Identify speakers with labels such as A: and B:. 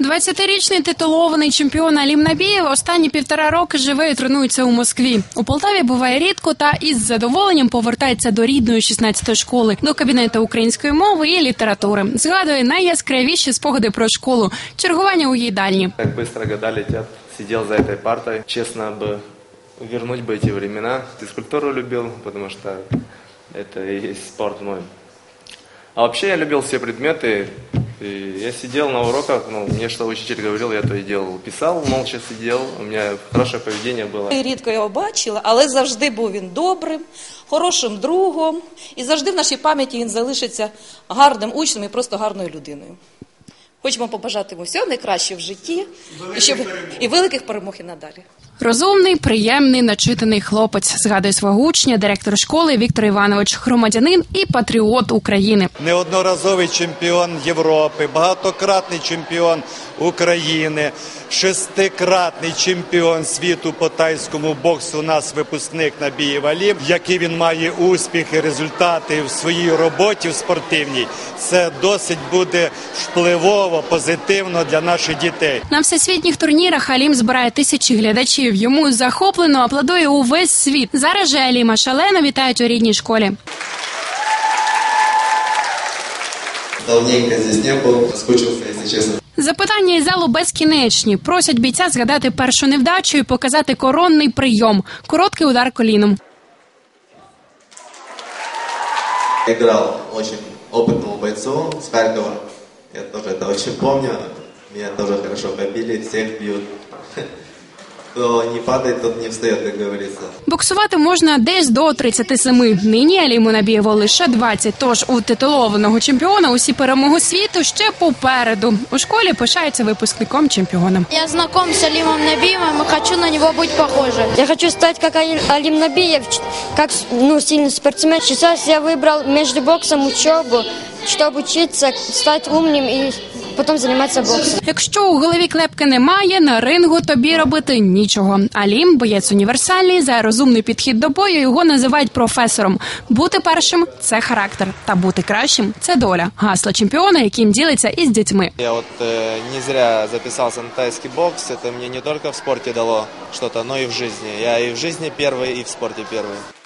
A: 20-річний титулований чемпіон Алім Набієв останні півтора роки живе і тренується у Москві. У Полтаві буває рідко та із задоволенням повертається до рідної 16-ї школи, до кабінету української мови і літератури. Згадує найяскравіші спогади про школу, чергування у їдальні.
B: Как быстро года летят. Сидел за этой партой. Честно бы вернуть бы эти времена. Физкультуру любил, потому что это и есть спорт мой. А вообще я любил все предметы. И я сидел на уроках, ну, мне что учитель говорил, я то и делал. Писал, молча сидел, у меня хорошее поведение было.
C: І Рідко його бачила, але завжди був він добрим, хорошим другом, і завжди в нашій пам'яті він залишиться гарним учнем і просто гарною людиною. Хочемо побажати йому всього найкраще в житті і, щоб, і великих перемог і надалі.
A: Розумний, приємний, начитаний хлопець. Згадує свого учня, директор школи Віктор Іванович, громадянин і патріот України.
D: неодноразовий чемпіон Європи, багатократний чемпіон України, шестикратний чемпіон світу по тайському боксу. У нас випускник Набієв Алім, який він має успіхи, результати в своїй роботі в спортивній. Це досить буде впливово, позитивно для наших дітей.
A: На всесвітніх турнірах Алім збирає тисячі глядачів Йому захоплено аплодує увесь світ. Зараз же Аліма шалено вітають у рідній школі.
E: Давненько здесь не был, соскучился, если честно.
A: Запитання із залу безкінечні. Просять бійця згадати першу невдачу і показати коронний прийом. Короткий удар коліном.
E: Играл очень опытному бойцу с Харькова. Я тоже это очень помню. Меня тоже хорошо побили, всех бьют. Кто не падает, тот не встает, как говорится.
A: Боксувати можна десь до 37. Нині Аліму Набієву лише 20. Тож у титулованого чемпіона усі перемоги світу ще попереду. У школі пишається випускником чемпіона.
F: Я знаком с Алимом Набиевым и хочу на него быть похожим. Я хочу стать как Али- Алим Набиев, ч- как ну, сильный спортсмен. Сейчас я выбрал между боксом учебу, чтобы учиться, стать умным и потом заниматься боксом.
A: Якщо у голові клепки немає, на рингу тобі робити нічого. Алім, боєць універсальний, за розумний підхід до бою його називають професором. Бути першим це характер, та бути кращим це доля. Гасло чемпіона, яким ділиться із дітьми.
B: Я вот э, не зря записался на тайский бокс. Это мне не только в спорте дало что-то, но и в жизни. Я и в жизни первый, и в спорте первый.